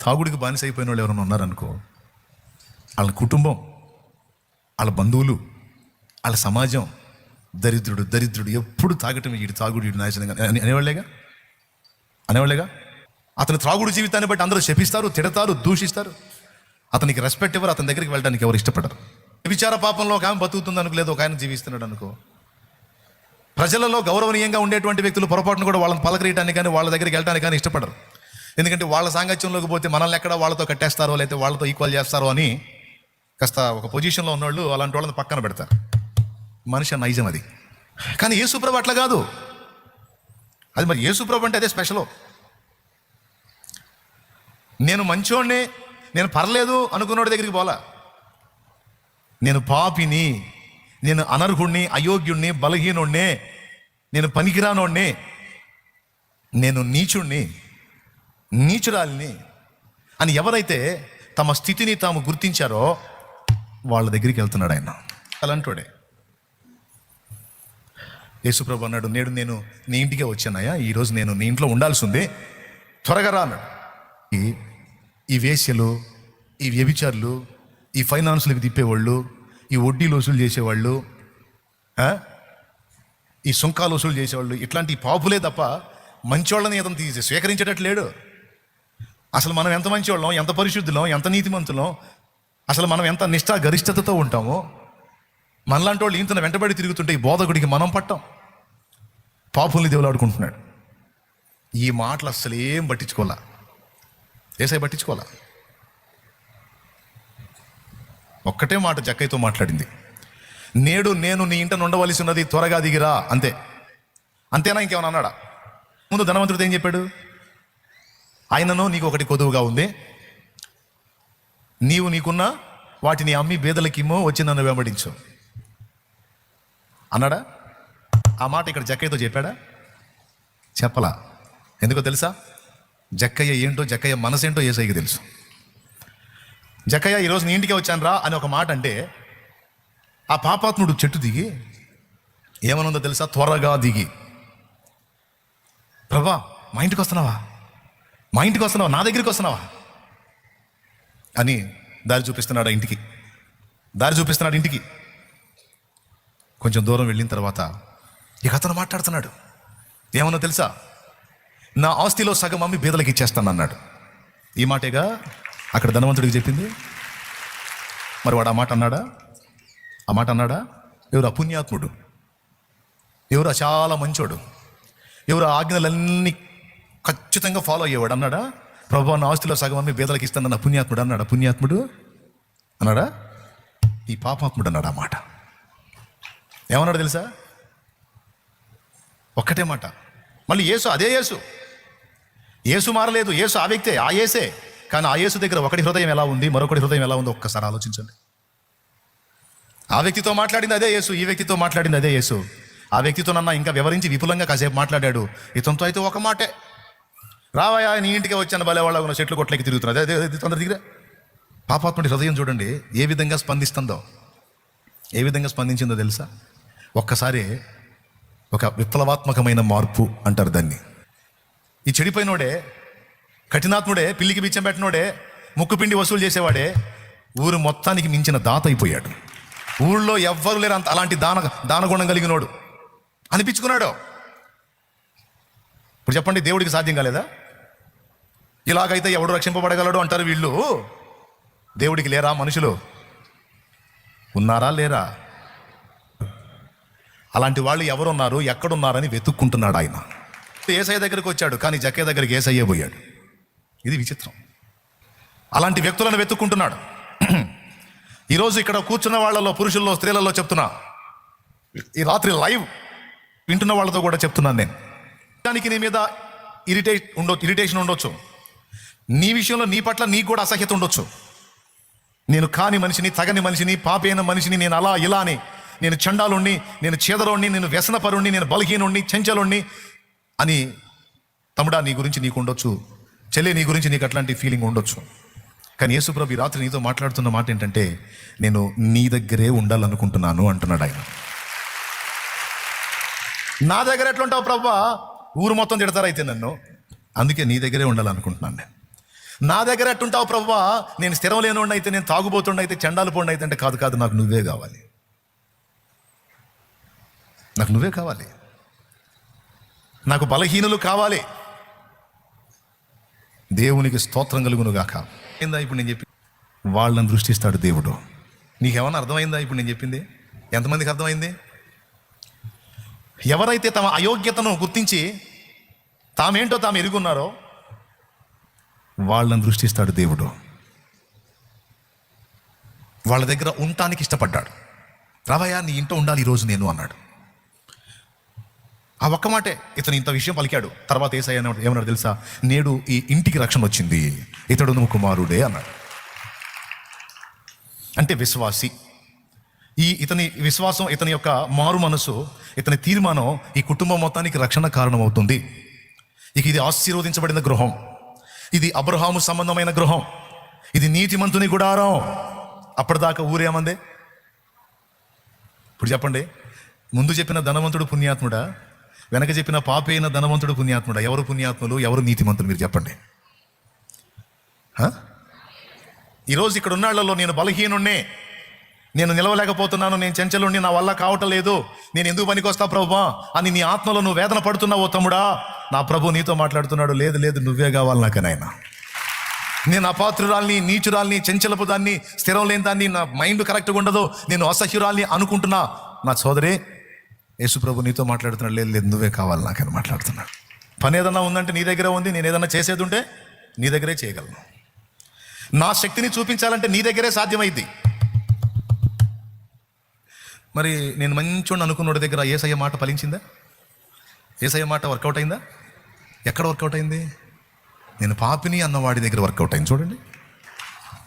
తాగుడికి బానిస అయిపోయిన వాళ్ళు ఎవరైనా ఉన్నారనుకో వాళ్ళ కుటుంబం వాళ్ళ బంధువులు వాళ్ళ సమాజం దరిద్రుడు దరిద్రుడు ఎప్పుడు తాగటం వీడి తాగుడు వీడి నాశనంగా అనేవాళ్ళేగా? అనేవాళ్ళేగా? అతని త్రాగుడు జీవితాన్ని బట్టి అందరూ శపిస్తారు తిడతారు దూషిస్తారు. అతనికి రెస్పెక్ట్ ఇవ్వరు అతని దగ్గరికి వెళ్ళడానికి ఎవరు ఇష్టపడరు. విచార పాపంలో ఒక ఆమె బతుకుతుంది అనుకో లేదు ఒక ఆయన జీవిస్తున్నాడు అనుకో ప్రజలలో గౌరవనీయంగా ఉండేటువంటి వ్యక్తులు పొరపాటును కూడా వాళ్ళని పలకరీయటానికి కానీ వాళ్ళ దగ్గరికి వెళ్ళడానికి కానీ ఇష్టపడరు. ఎందుకంటే వాళ్ళ సాంగత్యంలోకి పోతే మనల్ని ఎక్కడ వాళ్ళతో కట్టేస్తారో లేకపోతే వాళ్ళతో ఈక్వల్ చేస్తారో అని కాస్త ఒక పొజిషన్లో ఉన్నవాళ్ళు అలాంటి వాళ్ళని పక్కన పెడతారు. మనిషి నైజం అది. కానీ యేసుప్రభు అట్లా కాదు. అది మరి యేసుప్రభు అంటే అదే స్పెషల్ నేను మంచోడిని నేను పర్లేదు అనుకున్నోడి దగ్గరికి పోలా నేను పాపిని నేను అనర్హుణ్ణి అయోగ్యుణ్ణి బలహీనుణ్ణి నేను పనికిరానోణ్ణి నేను నీచుణ్ణి నీచురాలిని అని ఎవరైతే తమ స్థితిని తాము గుర్తించారో వాళ్ళ దగ్గరికి వెళ్తున్నాడు ఆయన. అలాంటోడే. యేసుప్రభు అన్నాడు నేడు నేను నీ ఇంటికే వచ్చానయ్యా. ఈరోజు నేను నీ ఇంట్లో ఉండాల్సి ఉంది త్వరగా రా అన్నాడు. ఈ- ఈ వేశ్యలు ఈ వ్యభిచారులు ఈ ఫైనాన్స్లకు తిప్పేవాళ్ళు ఈ వడ్డీలు వసూలు చేసేవాళ్ళు ఈ సుంకాలు వసూలు చేసేవాళ్ళు ఇట్లాంటి పాపులే తప్ప మంచోళ్ళని అతను తీసి స్వీకరించేటట్టు లేడు. అసలు మనం ఎంత మంచివాళ్ళం ఎంత పరిశుద్ధులం ఎంత నీతిమంతులం అసలు మనం ఎంత నిష్ఠా గరిష్టతతో ఉంటామో మనలాంటి వాళ్ళు ఇంతన వెంటబడి తిరుగుతుంటే ఈ బోధకుడికి మనం పట్టాం. పాపుల్ని దేవులాడుకుంటున్నాడు ఈ మాటలు అస్సలు ఏం పట్టించుకోవాలా? ఏసై పట్టించుకోవాలా? ఒక్కటే మాట జక్కయ్యతో మాట్లాడింది. నేడు నేను నీ ఇంట ఉండవలసి ఉన్నది త్వరగా దిగిరా అంతే. అంతేనా ఇంకేమైనా అన్నాడా? ముందు ధనవంతుడితో ఏం చెప్పాడు? ఆయనను నీకు ఒకటి కొదువుగా ఉంది. నీవు నీకున్న వాటిని అమ్మి బేదలకిమ్మో వచ్చి నన్ను వెంబడించు. అన్నాడా? ఆ మాట ఇక్కడ జక్కయ్యతో చెప్పాడా? చెప్పలా. ఎందుకో తెలుసా? జక్కయ్య ఏంటో జక్కయ్య మనసేంటో ఏసైకి తెలుసు. జక్కయ్య ఈరోజు నీ ఇంటికి వచ్చాను రా అని ఒక మాట అంటే ఆ పాపాత్ముడు చెట్టు దిగి ఏమనుందో తెలుసా? త్వరగా దిగి. ప్రభా మా ఇంటికి వస్తున్నావా? మా ఇంటికి వస్తున్నావా? నా దగ్గరికి వస్తున్నావా? అని దారి చూపిస్తున్నాడు ఆ ఇంటికి. దారి చూపిస్తున్నాడు ఇంటికి. కొంచెం దూరం వెళ్ళిన తర్వాత ఇక అతను మాట్లాడుతున్నాడు. ఏమన్నా తెలుసా? నా ఆస్తిలో సగం అమ్మి బీదలకి ఇచ్చేస్తాను అన్నాడు ఈ మాటేగా అక్కడ ధనవంతుడికి చెప్పింది? మరి వాడు ఆ మాట అన్నాడా? ఆ మాట అన్నాడా? ఎవరు అపుణ్యాత్ముడు ఎవరు చాలా మంచోడు? ఎవరు ఆజ్ఞలన్నీ ఖచ్చితంగా ఫాలో అయ్యేవాడు. అన్నాడా? ప్రభు నా ఆస్తిలో సగం అమ్మి బీదలకి ఇస్తానన్న పుణ్యాత్ముడు అన్నాడా? పుణ్యాత్ముడు అన్నాడా? ఈ పాపాత్ముడు అన్నాడు ఆ మాట. ఏమన్నాడు తెలుసా? ఒక్కటే మాట. మళ్ళీ యేసు అదే యేసు. యేసు మారలేదు యేసు ఆ వ్యక్తే ఆ యేసే. కానీ ఆ యేసు దగ్గర ఒకటి హృదయం ఎలా ఉంది మరొకటి హృదయం ఎలా ఉందో ఒక్కసారి ఆలోచించండి. ఆ వ్యక్తితో మాట్లాడింది అదే యేసు ఈ వ్యక్తితో మాట్లాడింది అదే యేసు. ఆ వ్యక్తితో నన్న ఇంకా వివరించి విపులంగా కాసేపు మాట్లాడాడు. ఇతనితో అయితే ఒక మాటే. రావయా నీ ఇంటికి వచ్చాను భలే వాళ్ళ ఉన్న చెట్లు కొట్లకి తిరుగుతున్నారు అదే అదే తొందర దిగిరా. పాపాత్ముడి హృదయం చూడండి ఏ విధంగా స్పందిస్తుందో. ఏ విధంగా స్పందించిందో తెలుసా? ఒక్కసారి ఒక విప్లవాత్మకమైన మార్పు అంటారు దాన్ని. ఈ చెడిపోయినోడే కఠినాత్ముడే పిల్లికి బిచ్చం పెట్టినోడే ముక్కు పిండి వసూలు చేసేవాడే ఊరు మొత్తానికి మించిన దాత అయిపోయాడు. ఊళ్ళో ఎవ్వరు లేరు అంత అలాంటి దాన దానగుణం కలిగినోడు. అనిపించుకున్నాడు? ఇప్పుడు చెప్పండి దేవుడికి సాధ్యం కాలేదా? ఇలాగైతే ఎవడు రక్షింపబడగలడు అంటారు వీళ్ళు. దేవుడికి లేరా మనుషులు? ఉన్నారా లేరా? అలాంటి వాళ్ళు ఎవరున్నారు ఎక్కడున్నారని వెతుక్కుంటున్నాడు ఆయన. ఏసఐ దగ్గరికి వచ్చాడు కానీ జక్కే దగ్గరికి ఏసయ్యే పోయాడు. ఇది విచిత్రం. అలాంటి వ్యక్తులను వెతుక్కుంటున్నాడు. ఈరోజు ఇక్కడ కూర్చున్న వాళ్ళలో పురుషుల్లో స్త్రీలలో చెప్తున్నా. ఈ రాత్రి లైవ్ వింటున్న వాళ్ళతో కూడా చెప్తున్నాను నేను. దానికి నీ మీద ఇరిటే ఉండొచ్చు ఇరిటేషన్ ఉండొచ్చు. నీ విషయంలో నీ పట్ల నీకు కూడా అసహ్యత ఉండొచ్చు. నేను కాని మనిషిని తగని మనిషిని పాపైన మనిషిని నేను అలా ఇలా అని నేను చండాలుణ్ణి నేను చేదరోణ్ణి నేను వ్యసనపరుణ్ణి నేను బలహీనుణ్ణి చెంచలుణ్ణి అని తమ్ముడా నీ గురించి నీకు ఉండొచ్చు. చెల్లె నీ గురించి నీకు అట్లాంటి ఫీలింగ్ ఉండొచ్చు. కానీ యేసుప్రభు ఈ రాత్రి నీతో మాట్లాడుతున్న మాట ఏంటంటే నేను నీ దగ్గరే ఉండాలనుకుంటున్నాను అంటున్నాడు ఆయన. నా దగ్గర ఎట్లుంటావు ప్రభా? ఊరు మొత్తం తిడతారైతే నన్ను. అందుకే నీ దగ్గరే ఉండాలనుకుంటున్నాను నేను. నా దగ్గర ఎట్టుంటావు ప్రభువా నేను స్థిరం లేనుండి అయితే నేను తాగుబోతుండ అయితే చెండాలు పోండి అయితే అంటే కాదు కాదు నాకు నువ్వే కావాలి. నాకు నువ్వే కావాలి. నాకు బలహీనులు కావాలి. దేవునికి స్తోత్రం కలుగును గాక ఏందా ఇప్పుడు నేను చెప్పి? వాళ్ళని దృష్టిస్తాడు దేవుడు. నీకేమన్నా అర్థమైందా ఇప్పుడు నేను చెప్పింది? ఎంతమందికి అర్థమైంది? ఎవరైతే తమ అయోగ్యతను గుర్తించి తామేంటో తాము ఎరుగున్నారో వాళ్ళని దృష్టిస్తాడు దేవుడు. వాళ్ళ దగ్గర ఉండటానికి ఇష్టపడ్డాడు. రావయ్యా నీ ఇంట్లో ఉండాలి ఈరోజు నేను అన్నాడు. ఆ ఒక్క మాటే ఇతను ఇంత విషయం పలికాడు. తర్వాత ఏసయ్య ఏమన్నాడు తెలుసా? నేడు ఈ ఇంటికి రక్షణ వచ్చింది. ఇతడు నువ్వు కుమారుడే అన్నాడు. అంటే విశ్వాసి. ఈ ఇతని విశ్వాసం ఇతని యొక్క మారు మనసు ఇతని తీర్మానం ఈ కుటుంబం మొత్తానికి రక్షణ కారణం అవుతుంది ఇక ఇది ఆశీర్వదించబడిన గృహం. ఇది అబ్రహాము సంబంధమైన గృహం. ఇది నీతిమంతుని గుడారం. అప్పటిదాకా ఊరేమందే ఇప్పుడు చెప్పండి. ముందు చెప్పిన ధనవంతుడు పుణ్యాత్ముడా? వెనక చెప్పిన పాపైన ధనవంతుడు పుణ్యాత్ముడా? ఎవరు పుణ్యాత్ములు? ఎవరు నీతిమంతులు? మీరు చెప్పండి. ఈరోజు ఇక్కడ ఉన్నాళ్ళలో నేను బలహీనుణ్ణే. నేను నిలవలేకపోతున్నాను నేను చెంచలుండి నా వల్ల కావటం లేదు నేను ఎందుకు పనికొస్తా ప్రభువా? అని నీ ఆత్మలో నువ్వు వేదన పడుతున్నావు తమ్ముడా? నా ప్రభు నీతో మాట్లాడుతున్నాడు లేదు లేదు నువ్వే కావాలి నాకు నాయన. నేను అపాత్రురాల్ని నీచురాల్ని చెంచలపు దాన్ని స్థిరం లేని దాన్ని నా మైండ్ కరెక్ట్గా ఉండదు. నేను అసహ్యురాల్ని అనుకుంటున్నా. నా సోదరి యేసు ప్రభు నీతో మాట్లాడుతున్నాడు లేదు లేదు నువ్వే కావాలి నాకని మాట్లాడుతున్నాడు. పని ఏదన్నా ఉందంటే నీ దగ్గర ఉంది నేను ఏదన్నా చేసేది ఉంటే నీ దగ్గరే చేయగలను. నా శక్తిని చూపించాలంటే నీ దగ్గరే సాధ్యమైద్ది. మరి నేను మంచోడు అనుకున్నోడి దగ్గర ఏసయ్య మాట ఫలించిందా? ఏసయ్య మాట వర్కౌట్ అయిందా? ఎక్కడ వర్కౌట్ అయింది? నేను పాపిని అన్నవాడి దగ్గర వర్కౌట్ అయింది. చూడండి.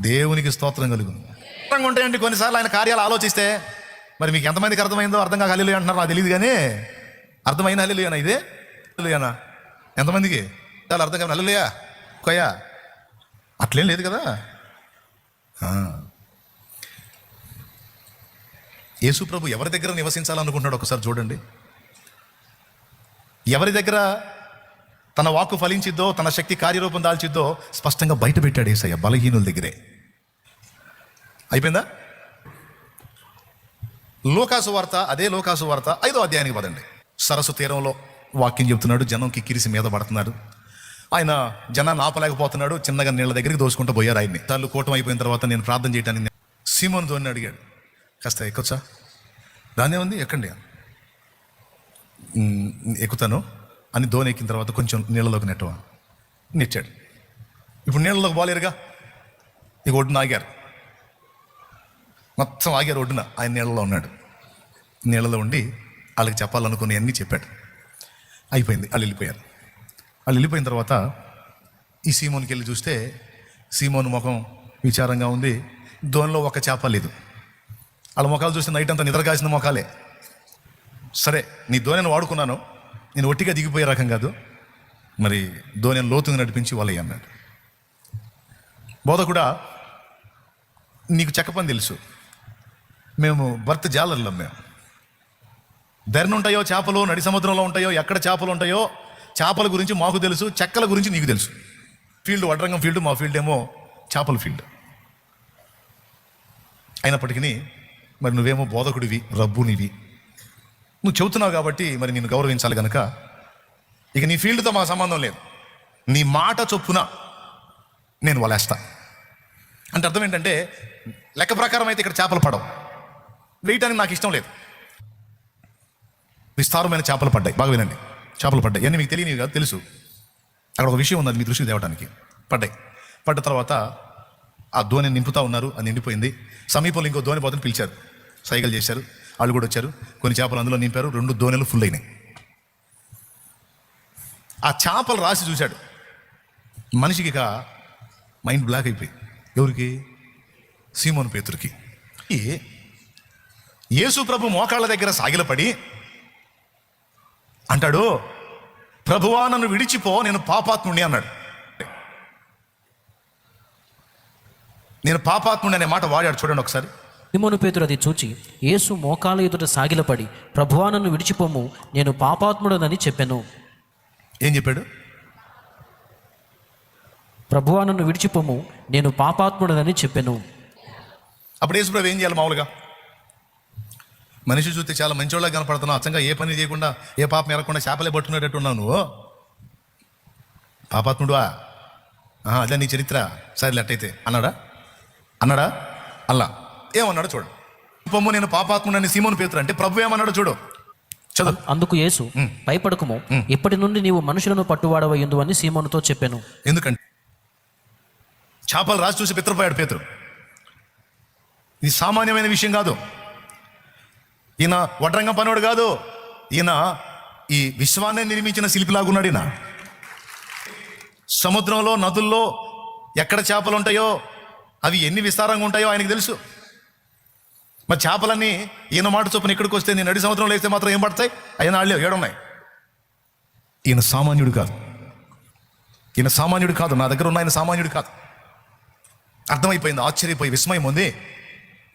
దేవునికి స్తోత్రం కలుగును. ఉంటాయండి కొన్నిసార్లు ఆయన కార్యాలు ఆలోచిస్తే. మరి మీకు ఎంతమందికి అర్థమైందో అర్థం కాక హల్లు అంటున్నారు నాకు తెలియదు కానీ అర్థమైన హల్లుయానా ఇదే? హల్లుయానా ఎంతమందికి? చాలా అర్థం కాదు హల్లుయా కొయ్యా? అట్లేం లేదు కదా ఆ. యేసు ప్రభు ఎవరి దగ్గర నివసించాలనుకుంటున్నాడు ఒకసారి చూడండి. ఎవరి దగ్గర తన వాక్కు ఫలించిద్దో తన శక్తి కార్యరూపం దాల్చిద్దో స్పష్టంగా బయట పెట్టాడు ఏసయ్య బలహీనుల దగ్గరే. అయిపోయిందా? లోకాసు వార్త అదే లోకాసు వార్త ఐదో అధ్యాయానికి పదండి. సరస్సు తీరంలో వాక్యం చెప్తున్నాడు జనం కిక్కిరిసి మీద పడుతున్నాడు. ఆయన జనాన్ని ఆపలేకపోతున్నాడు చిన్నగా నీళ్ళ దగ్గరికి దోసుకుంటూ పోయారు ఆయన్ని. తల్లు కూటం అయిపోయిన తర్వాత నేను ప్రార్థన చేయడానికి సీమోన్ ధోని అడిగాడు. కాస్త ఎక్కొచ్చా దాన్నే ఉంది ఎక్కండి. ఎక్కుతాను. అని ధోని ఎక్కిన తర్వాత కొంచెం నీళ్ళలోకి నెట్టవా? నెట్టాడు. ఇప్పుడు నీళ్ళలోకి పోలేరుగా ఇక ఒడ్డున ఆగారు. మొత్తం ఆగారు ఒడ్డున. ఆయన నీళ్ళలో ఉన్నాడు. నీళ్ళలో ఉండి వాళ్ళకి చెప్పాలనుకుని అన్నీ చెప్పాడు. అయిపోయింది వాళ్ళు వెళ్ళిపోయారు. వాళ్ళు వెళ్ళిపోయిన తర్వాత ఈ సీమోన్కి వెళ్ళి చూస్తే సీమోన్ ముఖం విచారంగా ఉంది. దోనిలో ఒక చేప లేదు. వాళ్ళ ముఖాలు చూస్తే నైట్ అంతా నిద్ర కాసిన ముఖాలే సరే నీ ధోనిని వాడుకున్నాను. నేను ఒట్టిగా దిగిపోయే రకం కాదు. మరి ధోనిని లోతుగా నడిపించి వాళ్ళయ్య అన్నాడు. బోధకుడా నీకు చెక్క పని తెలుసు. మేము భర్త జాలర్లం మేము ధరణ ఉంటాయో చేపలు నడి సముద్రంలో ఉంటాయో ఎక్కడ చేపలు ఉంటాయో చేపల గురించి మాకు తెలుసు చెక్కల గురించి నీకు తెలుసు. ఫీల్డ్ వడ్రంగం ఫీల్డ్ మా ఫీల్డ్ ఏమో చేపల ఫీల్డ్. అయినప్పటికీ మరి నువ్వేమో బోధకుడివి రబ్బునివి. నువ్వు చెబుతున్నావు కాబట్టి మరి నేను గౌరవించాలి కనుక ఇక నీ ఫీల్డ్తో మా సంబంధం లేదు. నీ మాట చొప్పున నేను వలేస్తా. అంటే అర్థం ఏంటంటే లెక్క ప్రకారం అయితే ఇక్కడ చేపలు పడవు. వేయటానికి నాకు ఇష్టం లేదు. విస్తారమైన చేపలు పడ్డాయి. బాగా వినండి. చేపలు పడ్డాయి. అన్నీ మీకు తెలియనివి కాదు తెలుసు. అక్కడ ఒక విషయం ఉన్నది మీ దృష్టికి తేవడానికి పడ్డాయి. పడ్డ తర్వాత ఆ ధోని నింపుతా ఉన్నారు అది నిండిపోయింది. సమీపంలో ఇంకో ధోని పోతని పిలిచారు. సైకిల్ చేశారు వాళ్ళు కూడా వచ్చారు. కొన్ని చేపలు అందులో నింపారు రెండు ధోనిలు ఫుల్ అయినాయి. ఆ చేపలు రాసి చూశాడు. మనిషికి ఇక మైండ్ బ్లాక్ అయిపోయి ఎవరికి? సీమోన్ పేతురికి. ఈ యేసు ప్రభు మోకాళ్ళ దగ్గర సాగిలపడి అంటాడు ప్రభువా నన్ను విడిచిపో నేను పాపాత్ముడిని అన్నాడు. నేను పాపాత్ముడి అనే మాట వాడాడు చూడండి ఒకసారి. సిమోను పేతురు అది చూచి యేసు మోకాల ఎదుట సాగిలపడి ప్రభువా నన్ను విడిచిపోము నేను పాపాత్ముడనని చెప్పాను. ఏం చెప్పాడు? ప్రభువా నన్ను విడిచిపోము నేను పాపాత్ముడనని చెప్పాను. అప్పుడు యేసుప్రభు ఏం చేయాలి మామూలుగా? మనిషి చూస్తే చాలా మంచోళ్ళ కనపడుతున్నావు అచ్చంగా ఏ పని చేయకుండా ఏ పాపం ఎరగకుండా చేపలే పట్టుకునేటట్టు ఉన్నావు నువ్వు? పాపాత్ముడువా? అదే నీ చరిత్ర. సరే అట్టయితే అన్నాడా? అన్నాడా? అల్లా. ఏమన్నాడు చూడు. పొమ్ము నేను పాపాత్ముడని సీమోను పేతురు అంటే ప్రభు ఏమన్నాడు చూడు? చదువు. అందుకు యేసు భయపడకుము. ఇప్పటి నుండి నీవు మనుషులను పట్టువాడవయ్యుందు అని సీమోనుతో చెప్పాను. ఎందుకంటే చేపలు రాసి చూసి పిత్రపోయాడు పేతురు. ఇది సామాన్యమైన విషయం కాదు. ఈయన వడ్రంగం పనివాడు కాదు. ఈయన ఈ విశ్వాన్ని నిర్మించిన శిల్పిలాగున్నాడు ఈయన. సముద్రంలో నదుల్లో ఎక్కడ చేపలు ఉంటాయో అవి ఎన్ని విస్తారంగా ఉంటాయో ఆయనకు తెలుసు. మరి చేపలన్నీ ఈయన మాట చొప్పున ఇక్కడికి వస్తే నేను నడి సముద్రంలో వేస్తే మాత్రం ఏం పడతాయి? అయినా వాళ్ళు ఏడున్నాయి ఈయన సామాన్యుడు కాదు. ఈయన సామాన్యుడు కాదు. నా దగ్గర ఉన్న ఆయన సామాన్యుడు కాదు. అర్థమైపోయింది ఆశ్చర్యపోయి విస్మయం ఉంది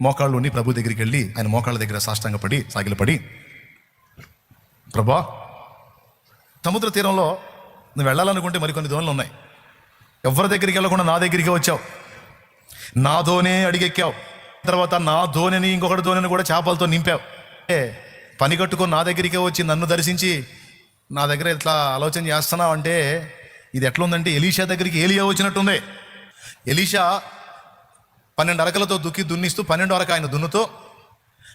మోకాళ్ళు ఉండి ప్రభు దగ్గరికి వెళ్ళి ఆయన మోకాళ్ళ దగ్గర సాష్టాంగపడి సాగిలపడి ప్రభా సముద్ర తీరంలో నువ్వు వెళ్ళాలనుకుంటే మరికొన్ని దోణులు ఉన్నాయి. ఎవరి దగ్గరికి వెళ్ళకుండా నా దగ్గరికి వచ్చావు. నా దోనే అడిగెక్కావు. తర్వాత నా ధోనిని ఇంకొకటి ధోనిని కూడా చేపలతో నింపావు. ఏ పని కట్టుకొని నా దగ్గరికే వచ్చి నన్ను దర్శించి నా దగ్గర ఇట్లా ఆలోచన చేస్తున్నావు అంటే ఇది ఎట్లుందంటే ఎలీషా దగ్గరికి ఏలియా వచ్చినట్టుంది. ఎలీషా పన్నెండు అరకలతో దుక్కి దున్నిస్తూ పన్నెండు అరక ఆయన దున్నుతో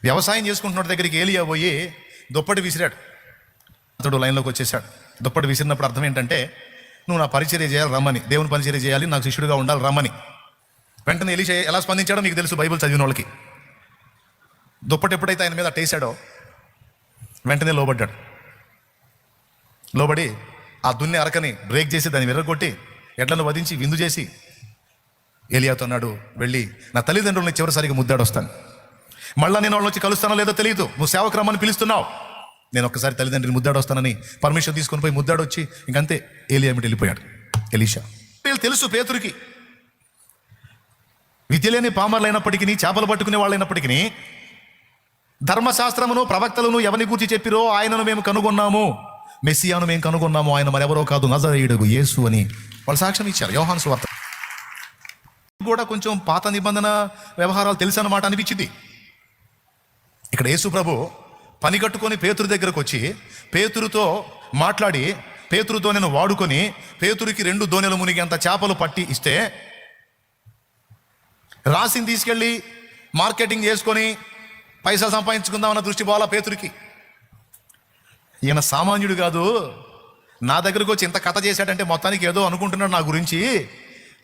వ్యవసాయం చేసుకుంటున్న దగ్గరికి ఏలియా పోయి దుప్పటి విసిరాడు. అతడు లైన్లోకి వచ్చేసాడు దుప్పటి విసిరినప్పుడు అర్థం ఏంటంటే నువ్వు నా పరిచర్య చేయాలి రమ్మని. దేవుని పరిచర్య చేయాలి. నాకు శిష్యుడిగా ఉండాలి రమ్మని. వెంటనే ఎలీషా ఎలా స్పందించాడో నీకు తెలుసు బైబిల్ చదివిన వాళ్ళకి దుప్పటి ఎప్పుడైతే ఆయన మీద టేసాడో వెంటనే లోబడ్డాడు. లోబడి ఆ దున్ని అరకని బ్రేక్ చేసి దాన్ని విర్రగొట్టి ఎడ్లను వధించి విందు చేసి ఏలియాతో అన్నాడు వెళ్ళి నా తల్లిదండ్రులని చివరిసారిగా ముద్దాడొస్తాను. వస్తాను నేను వాళ్ళని వచ్చి కలుస్తానో లేదో తెలియదు. నువ్వు సేవకు రమ్మని పిలుస్తున్నావు. నేను ఒక్కసారి తల్లిదండ్రిని ముద్దాడొస్తానని పర్మిషన్ తీసుకొని పోయి ముద్దాడొచ్చి ఇంకంతే. ఏలియా ఏమిటి వెళ్ళిపోయాడు. ఎలీషా. వీళ్ళు తెలుసు పేతురికి విద్య లేని పామర్లైనప్పటికీ చేపలు పట్టుకునే వాళ్ళైనప్పటికీ ధర్మశాస్త్రమును ప్రవక్తలను ఎవరిని గురించి చెప్పిరో ఆయనను మేము కనుగొన్నాము. మెస్సియాను మేము కనుగొన్నాము. ఆయన మరెవరో కాదు నజరేయుడు యేసు అని వాళ్ళు సాక్ష్యం ఇచ్చారు. యోహాన్ సువార్త. కూడా కొంచెం పాత నిబంధన వ్యవహారాలు తెలుసు అన్నమాట అనిపించింది. ఇక్కడ యేసు ప్రభు పని కట్టుకొని పేతురు దగ్గరకు వచ్చి పేతురుతో మాట్లాడి పేతురు దోణెను వాడుకొని పేతురికి రెండు దోణెలు అంత చేపలు పట్టి ఇస్తే రాసిని తీసుకెళ్ళి మార్కెటింగ్ చేసుకొని పైసలు సంపాదించుకుందామన్న దృష్టి పోవాలా పేతురికి? ఈయన సామాన్యుడు కాదు. నా దగ్గరకు వచ్చి ఇంత కథ చేశాడంటే మొత్తానికి ఏదో అనుకుంటున్నాడు నా గురించి.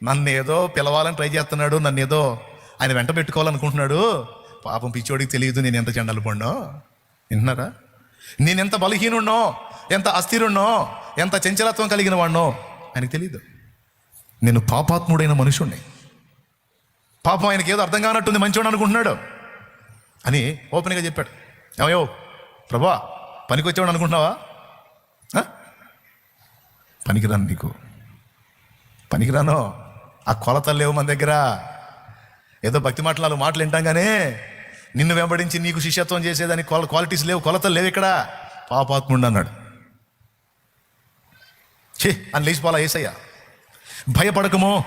నన్ను ఏదో పిలవాలని ట్రై చేస్తున్నాడు నన్ను ఏదో ఆయన వెంట పెట్టుకోవాలనుకుంటున్నాడు. పాపం పిచ్చోడికి తెలియదు నేను ఎంత చెండలు పడినో విన్నారా నేను ఎంత బలహీనున్నో ఎంత అస్థిరున్నో ఎంత చంచలత్వం కలిగిన వాడినో ఆయనకు తెలియదు నేను పాపాత్ముడైన మనుషుణ్ణి. పాపం ఆయనకి ఏదో అర్థం కానట్టుంది మంచివాడు అనుకుంటున్నాడు అని ఓపెన్గా చెప్పాడు. ఏమయ్యో ప్రభా పనికి వచ్చేవాడు అనుకుంటున్నావా పనికిరాను నీకు. పనికిరాను. ఆ కొలతలు లేవు మన దగ్గర. ఏదో భక్తి మాటలు మాటలు వింటాగానే నిన్ను వెంబడించి నీకు శిష్యత్వం చేసేదానికి క్వాల క్వాలిటీస్ లేవు కొలతలు లేవు ఇక్కడ. పాపాత్ముడు అన్నాడు. ఛీ అని లేచిపోలా ఏసయ్యా? భయపడకమో.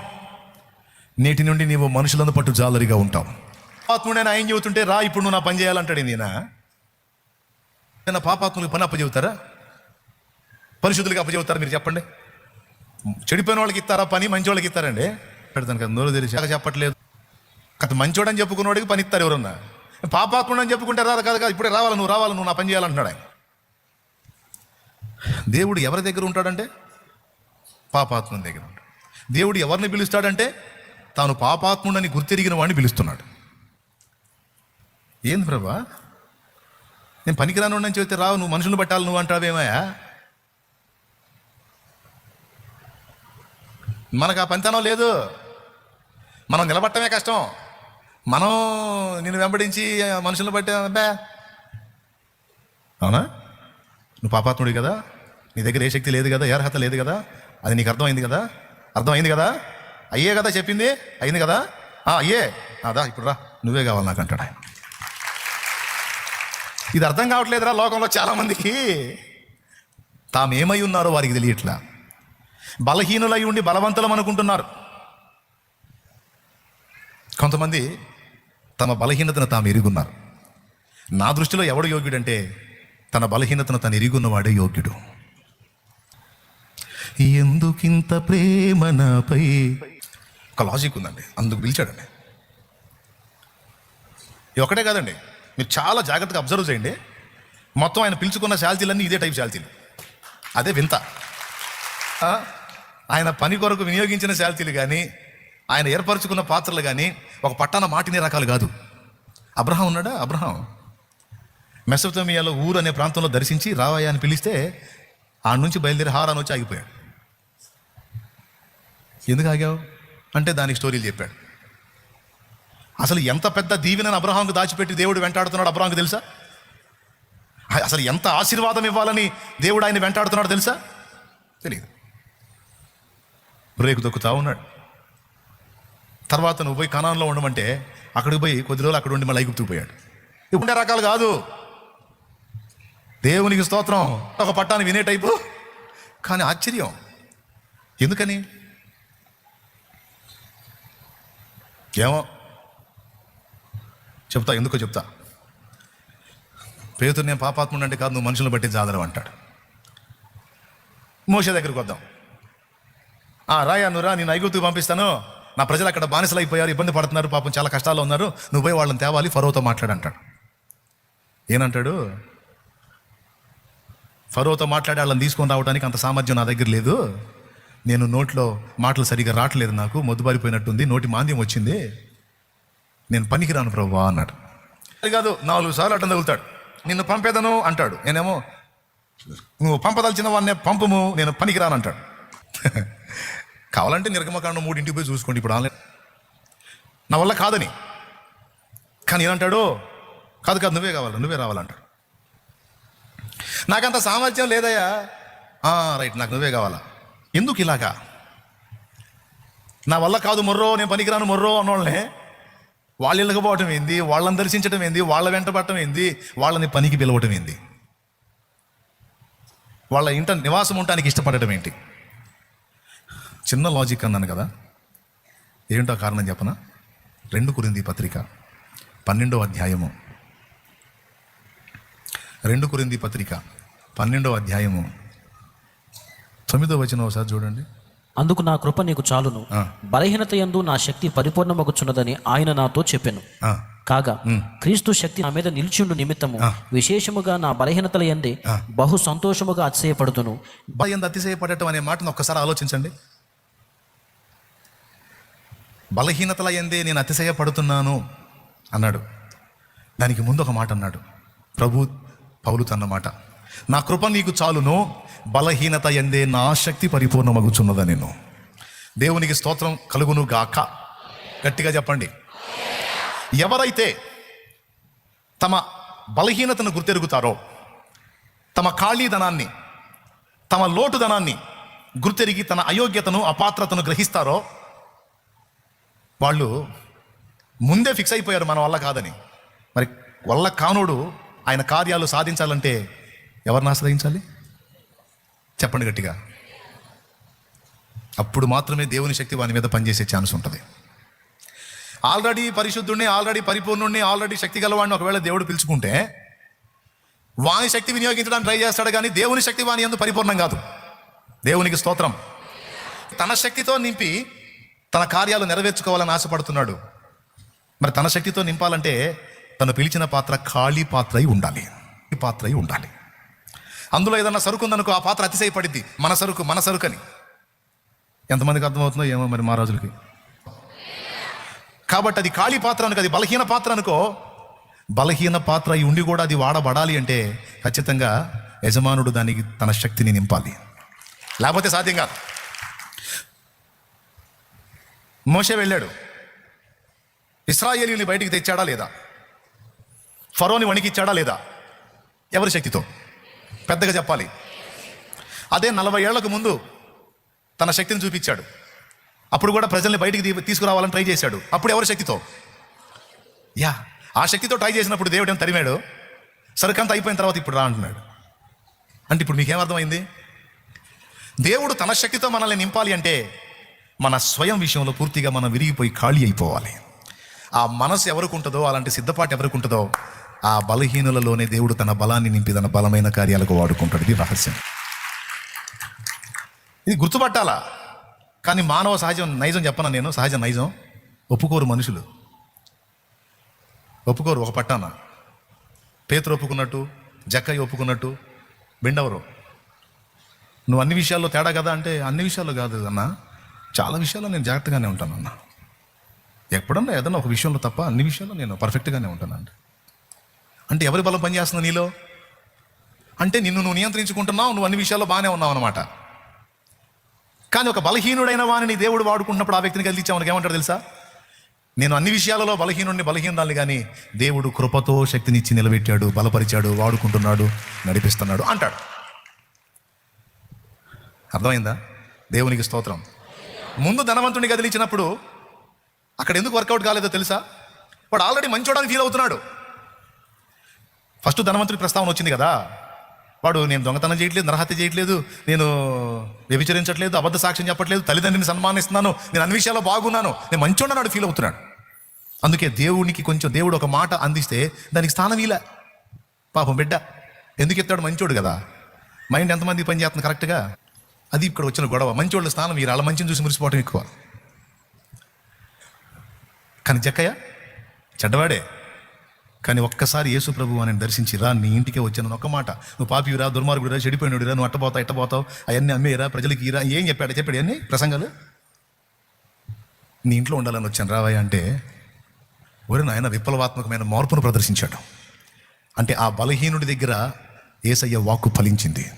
నేటి నుండి నీవు మనుషులను పట్టు జాలరిగా ఉంటావు. పాపాత్ముడైన ఆయన చెబుతుంటే రా ఇప్పుడు నువ్వు నా పని చేయాలంటాడు నేనా నా పాపాత్ములకు పని అప్పచెబుతారా? పరిశుద్ధులకి అప్పచెబుతారా మీరు చెప్పండి? చెడిపోయిన వాళ్ళకి ఇస్తారా? పని మంచి వాళ్ళకి ఇస్తారండి. పెడతాను కదా నోరు తెలిసి అలా చెప్పట్లేదు. కథ మంచోడని చెప్పుకున్నవాడికి పని ఇస్తారు ఎవరన్నా. పాపాత్ముడు అని చెప్పుకుంటే రాదు కాదు కాదు ఇప్పుడే రావాలి నువ్వు రావాలి నువ్వు నా పని చేయాలంటున్నాడు ఆయన. దేవుడు ఎవరి దగ్గర ఉంటాడంటే? పాపాత్ముని దగ్గర ఉంటాడు. దేవుడు ఎవరిని పిలుస్తాడంటే? తాను పాపాత్ముడని గుర్తిరిగిన వాడిని పిలుస్తున్నాడు. ఏంది ప్రభా? నేను పనికిరాను అని చెబితే రావు నువ్వు మనుషులు పట్టాలి నువ్వు అంటావేమయ్యా? మనకు ఆ పనితనం లేదు. మనం నిలబట్టమే కష్టం. మనం నిన్ను వెంబడించి మనుషులను బట్టే అబ్బా. అవునా? నువ్వు పాపాత్ముడి కదా. నీ దగ్గర ఏ శక్తి లేదు కదా ఏ అర్హత లేదు కదా. అది నీకు అర్థమైంది కదా? అర్థమైంది కదా? అయ్యే కదా చెప్పింది? అయింది కదా? ఆ, అయ్యే. అదా ఇప్పుడు రా. నువ్వే కావాలి నాకు అంటాడు ఆయన. ఇది అర్థం కావట్లేదురా లోకంలో చాలామందికి. తాము ఏమై ఉన్నారో వారికి తెలియట్లా. బలహీనులై ఉండి బలవంతులం అనుకుంటున్నారు. కొంతమంది తమ బలహీనతను తాము ఎరుగున్నారు. నా దృష్టిలో ఎవడు యోగ్యుడంటే తన బలహీనతను తను ఎరుగున్నవాడే యోగ్యుడు. ఎందుకింత ప్రేమ నాపై ఒక లాజిక్ ఉందండి. అందుకు పిలిచాడండి. ఇది ఒకటే కాదండి. మీరు చాలా జాగ్రత్తగా అబ్జర్వ్ చేయండి. మొత్తం ఆయన పిలుచుకున్న శాల్తీలన్నీ ఇదే టైప్ శాల్తీలు. అదే వింత. ఆయన పని కొరకు వినియోగించిన శాల్తీలు కానీ ఆయన ఏర్పరచుకున్న పాత్రలు కానీ ఒక పట్టాన మాటినే రకాలు కాదు. అబ్రహం ఉన్నాడా? అబ్రహం. మెసోతమియాలో ఊరు అనే ప్రాంతంలో దర్శించి రావయ్య అని పిలిస్తే ఆ నుంచి బయలుదేరి హారాన్ వచ్చి ఆగిపోయాడు. ఎందుకు ఆగావు? అంటే దానికి స్టోరీలు చెప్పాడు. అసలు ఎంత పెద్ద దీవెనని అబ్రహాంకు దాచిపెట్టి దేవుడు వెంటాడుతున్నాడు అబ్రహాంకు తెలుసా? అసలు ఎంత ఆశీర్వాదం ఇవ్వాలని దేవుడు ఆయన వెంటాడుతున్నాడు తెలుసా? తెలియదు రేకు దొక్కుతా ఉన్నాడు. తర్వాత నువ్వు పోయి కణాల్లో ఉండమంటే అక్కడికి పోయి కొద్ది రోజులు అక్కడ ఉండి మళ్ళీ ఐగుప్తుకు పోయాడు. ఉండే రకాలు కాదు. దేవునికి స్తోత్రం. ఒక పట్టాన్ని వినే టైపు. కానీ ఆశ్చర్యం. ఎందుకని? ఏమో? చెప్తా ఎందుకో చెప్తా. పేతురు నేను పాపాత్ముడు అంటే కాదు నువ్వు మనుషులు బట్టి జాదరం అంటాడు. మోస దగ్గరికి వద్దాం. ఆ రాయా నువ్వు రా నేను ఐగుప్తుకు పంపిస్తాను. నా ప్రజలు అక్కడ బానిసలు అయిపోయారు ఇబ్బంది పడుతున్నారు పాపం చాలా కష్టాల్లో ఉన్నారు. నువ్వు పోయి వాళ్ళని తేవాలి ఫరోతో మాట్లాడంటాడు ఏనంటాడు? ఫరోతో మాట్లాడి వాళ్ళని తీసుకొని రావడానికి అంత సామర్థ్యం నా దగ్గర లేదు. నేను నోట్లో మాటలు సరిగా రావట్లేదు నాకు మొద్దుబారిపోయినట్టుంది నోటి మాంద్యం వచ్చింది. నేను పనికిరాను ప్రభు అన్నాడు. అది కాదు నాలుగు సార్లు అడ్డం తగులుతాడు. నిన్ను పంపేదను అంటాడు. నేనేమో నువ్వు పంపదలిచిన వాడినే పంపము నేను పనికిరాను అంటాడు. కావాలంటే నిర్గమకాండం మూడింటికి పోయి చూసుకోండి ఇప్పుడు ఆన్లైన్. నా వల్ల కాదని. కానీ ఏమంటాడు? కాదు కాదు నువ్వే కావాలి నువ్వే రావాలంటాడు. నాకంత సామర్థ్యం లేదయ్యా. రైట్ నాకు నువ్వే కావాలా. ఎందుకు ఇలాగా? నా వల్ల కాదు మొర్రో నేను పనికిరాను మొర్రో అన్నోళ్ళనే వాళ్ళ ఇళ్ళకి పోవటం ఏంది? వాళ్ళని దర్శించడం ఏంది? వాళ్ళ వెంట పడటం ఏంది? వాళ్ళని పనికి పిలవటం ఏంది? వాళ్ళ ఇంట నివాసం ఉండటానికి ఇష్టపడటం ఏంటి? చిన్న లాజిక్ అన్నాను కదా. ఏంటో కారణం చెప్పనా? రెండు కురింది పత్రిక పన్నెండో అధ్యాయము. రెండు కురింది పత్రిక పన్నెండో అధ్యాయము. తొమ్మిదో వచ్చిన ఒకసారి చూడండి. అందుకు నా కృప నీకు చాలును. బలహీనత యందు నా శక్తి పరిపూర్ణమగుచున్నదని ఆయన నాతో చెప్పెను. కాగా క్రీస్తు శక్తి నా మీద నిలిచిండు నిమిత్తము విశేషముగా నా బలహీనతల యందే బహు సంతోషముగా అతిశయపడుతును అతిశయపడటం అనే మాటను ఒక్కసారి ఆలోచించండి. బలహీనతల ఎందే నేను అతిశయపడుతున్నాను అన్నాడు. దానికి ముందు ఒక మాట అన్నాడు. ప్రభు పౌలు తన్న మాట నా కృప నీకు చాలును. బలహీనత ఎందే నా శక్తి పరిపూర్ణమగుచున్నదా నేను. దేవునికి స్తోత్రం కలుగును గాక. గట్టిగా చెప్పండి. ఎవరైతే తమ బలహీనతను గుర్తెరుగుతారో తమ ఖాళీధనాన్ని తమ లోటుధనాన్ని గుర్తెరిగి తన అయోగ్యతను అపాత్రతను గ్రహిస్తారో వాళ్ళు ముందే ఫిక్స్ అయిపోయారు మన వల్ల కాదని. మరి వల్ల కానోడు ఆయన కార్యాలు సాధించాలంటే ఎవరిని ఆశ్రయించాలి? చెప్పండి గట్టిగా. అప్పుడు మాత్రమే దేవుని శక్తి వాని మీద పనిచేసే ఛాన్స్ ఉంటుంది. ఆల్రెడీ పరిశుద్ధుడిని ఆల్రెడీ పరిపూర్ణుడిని ఆల్రెడీ శక్తి గలవాడిని ఒకవేళ దేవుడు పిలుచుకుంటే వాని శక్తి వినియోగించడానికి ట్రై చేస్తాడు కానీ దేవుని శక్తి వాని ఎందు పరిపూర్ణం కాదు. దేవునికి స్తోత్రం. తన శక్తితో నింపి తన కార్యాలు నెరవేర్చుకోవాలని ఆశపడుతున్నాడు. మరి తన శక్తితో నింపాలంటే తను పిలిచిన పాత్ర ఖాళీ పాత్ర అయి ఉండాలి. ఈ పాత్ర అయి ఉండాలి. అందులో ఏదన్నా సరుకు ఉందనుకో ఆ పాత్ర అతిశయపడిద్ది. మన సరుకు మన సరుకు అని ఎంతమందికి అర్థమవుతుందో ఏమో మరి మా రాజులకి కాబట్టి అది ఖాళీ పాత్ర అనుకో అది బలహీన పాత్ర అనుకో బలహీన పాత్ర అయి ఉండి కూడా అది వాడబడాలి అంటే ఖచ్చితంగా యజమానుడు దానికి తన శక్తిని నింపాలి. లేకపోతే సాధ్యం కాదు. మోసే వెళ్ళాడు. ఇస్రాయేలీని బయటికి తెచ్చాడా లేదా? ఫరోని వణికిచ్చాడా లేదా? ఎవరి శక్తితో? పెద్దగా చెప్పాలి. అదే నలభై ఏళ్ళకు ముందు తన శక్తిని చూపించాడు. అప్పుడు కూడా ప్రజల్ని బయటికి తీసుకురావాలని ట్రై చేశాడు. అప్పుడు ఎవరి శక్తితో? యా ఆ శక్తితో ట్రై చేసినప్పుడు దేవుడు ఏం తరిమాడు? సరికంత అయిపోయిన తర్వాత ఇప్పుడు రా అంటున్నాడు. అంటే ఇప్పుడు మీకేం అర్థమైంది? దేవుడు తన శక్తితో మనల్ని నింపాలి అంటే మన స్వయం విషయంలో పూర్తిగా మనం విరిగిపోయి ఖాళీ అయిపోవాలి. ఆ మనసు ఎవరికి ఉంటుందో అలాంటి సిద్ధపాటు ఎవరికి ఉంటుందో ఆ బలహీనులలోనే దేవుడు తన బలాన్ని నింపి తన బలమైన కార్యాలకు వాడుకుంటాడు. ఇది రహస్యం. ఇది గుర్తుపట్టాలా. కానీ మానవ సహజం నైజం చెప్పను నేను? సహజ నైజం? ఒప్పుకోరు మనుషులు. ఒప్పుకోరు ఒక పట్టాన. పేతురు ఒప్పుకున్నట్టు జక్కయ్య ఒప్పుకున్నట్టు బెండవరు నువ్వు అన్ని విషయాల్లో తేడా కదా అంటే అన్ని విషయాల్లో కాదు అన్న. చాలా విషయాల్లో నేను జాగ్రత్తగానే ఉంటాను అన్న ఎప్పుడన్నా ఏదన్నా ఒక విషయంలో తప్ప అన్ని విషయాల్లో నేను పర్ఫెక్ట్గానే ఉంటానండి. అంటే ఎవరి బలం పనిచేస్తుంది నీలో? అంటే నిన్ను నువ్వు నియంత్రించుకుంటున్నావు నువ్వు అన్ని విషయాల్లో బాగానే ఉన్నావు అనమాట కానీ ఒక బలహీనుడైన వాడిని దేవుడు వాడుకుంటున్నప్పుడు ఆ వ్యక్తిని కదిలించావు మనకి ఏమంటాడు తెలుసా? నేను అన్ని విషయాలలో బలహీనుడిని బలహీనాన్ని కానీ దేవుడు కృపతో శక్తినిచ్చి నిలబెట్టాడు బలపరిచాడు వాడుకుంటున్నాడు నడిపిస్తున్నాడు అంటాడు. అర్థమైందా? దేవునికి స్తోత్రం. ముందు ధనవంతుడిని కదిలించినప్పుడు అక్కడ ఎందుకు వర్కౌట్ కాలేదో తెలుసా? వాడు ఆల్రెడీ మంచోడని ఫీల్ అవుతున్నాడు. ఫస్ట్ ధనవంతుడి ప్రస్తావన వచ్చింది కదా. వాడు నేను దొంగతనం చేయట్లేదు నరహత్య చేయట్లేదు నేను వ్యభిచరించట్లేదు అబద్ధ సాక్ష్యం చెప్పట్లేదు తల్లిదండ్రిని సన్మానిస్తున్నాను నేను అన్ని విషయాల్లో బాగున్నాను నేను మంచోడన్నాడు ఫీల్ అవుతున్నాడు. అందుకే దేవునికి కొంచెం దేవుడు ఒక మాట అందిస్తే దానికి స్థానం ఇలా. పాపం బిడ్డ ఎందుకు ఎత్తాడు మంచోడు కదా. మైండ్ ఎంతమంది పనిచేస్తుంది కరెక్ట్గా అది ఇక్కడ వచ్చిన గొడవ. మంచోళ్ళ స్థానం మీరు అలా మంచిని చూసి మురిసిపోవటం ఎక్కువ. కానీ జక్కయ్య చెడ్డవాడే. కానీ ఒక్కసారి యేసు ప్రభు అని దర్శించి రా నీ ఇంటికే వచ్చాను ఒక్క మాట. నువ్వు పాపిరా దుర్మార్గుడిరా చెడిపోయినడురా నువ్వు అట్టపోతావు ఎట్టపోతావు అవన్నీ అమ్మేరా ప్రజలకి ఇరా ఏం చెప్పాడు చెప్పాడు అన్నీ ప్రసంగాలు? నీ ఇంట్లో ఉండాలని వచ్చాను రావయ్య అంటే ఒరిన నాయన విప్లవాత్మకమైన మార్పును ప్రదర్శించాడు. అంటే ఆ బలహీనుడి దగ్గర ఏసయ్య వాక్కు ఫలించింది.